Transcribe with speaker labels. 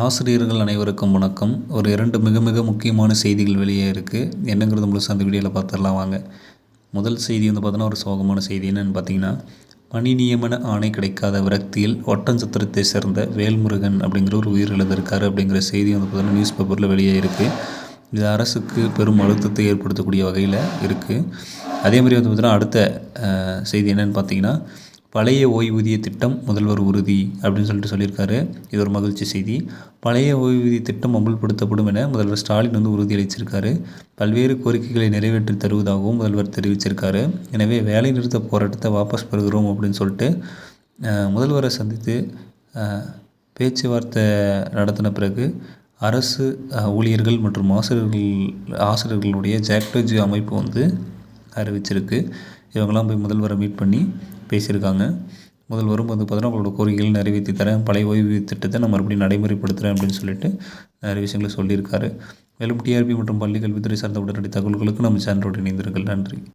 Speaker 1: ஆசிரியர்கள் அனைவருக்கும் வணக்கம். ஒரு இரண்டு மிக மிக முக்கியமான செய்திகள் வெளியே இருக்குது என்னங்கிறது முழுசாக அந்த வீடியோவில் பார்த்துடலாம் வாங்க. முதல் செய்தி வந்து பார்த்தோன்னா ஒரு சோகமான செய்தி என்னென்னு பார்த்தீங்கன்னா பணி நியமன ஆணை கிடைக்காத விரக்தியில் ஒட்டஞ்சத்திரத்தை சேர்ந்த வேல்முருகன் அப்படிங்கிற ஒரு உயிர் இழந்திருக்காரு அப்படிங்கிற செய்தி வந்து பார்த்தோன்னா நியூஸ் பேப்பரில் வெளியே இருக்குது இது அரசுக்கு பெரும் அழுத்தத்தை ஏற்படுத்தக்கூடிய வகையில் இருக்குது அதே மாதிரி வந்து பார்த்தீங்கன்னா அடுத்த செய்தி என்னென்னு பார்த்தீங்கன்னா பழைய ஓய்வூதிய திட்டம் முதல்வர் உறுதி அப்படின்னு சொல்லிட்டு சொல்லியிருக்காரு. இது ஒரு மகிழ்ச்சி செய்தி. பழைய ஓய்வூதிய திட்டம் அமல்படுத்தப்படும் என முதல்வர் ஸ்டாலின் வந்து உறுதியளிச்சிருக்காரு. பல்வேறு கோரிக்கைகளை நிறைவேற்றி தருவதாகவும் முதல்வர் தெரிவிச்சிருக்காரு. எனவே வேலை நிறுத்த போராட்டத்தை வாபஸ் பெறுகிறோம் அப்படின்னு சொல்லிட்டு முதல்வரை சந்தித்து பேச்சுவார்த்தை நடத்தின பிறகு அரசு ஊழியர்கள் மற்றும் ஆசிரியர்கள் ஆசிரியர்களுடைய ஜாக்டோஜி அமைப்பு வந்து அறிவிச்சிருக்கு. இவங்கெல்லாம் போய் முதல்வரை மீட் பண்ணி பேசியிருக்காங்க. முதல்வரும் வந்து பார்த்தீங்கன்னா அவங்களோட கோரிக்கைகள் நிறைவேற்றி தரேன். பழைய ஓய்வு திட்டத்தை நான் மறுபடியும் நடைமுறைப்படுத்துகிறேன் அப்படின்னு சொல்லிட்டு நிறைய விஷயங்களை சொல்லியிருக்காரு. மேலும் டிஆர்பி மற்றும் பள்ளி கல்வித்துறை சார்ந்த உடனடி தகவல்களுக்கு நம்ம சேனலோடு இணைந்திருங்கள். நன்றி.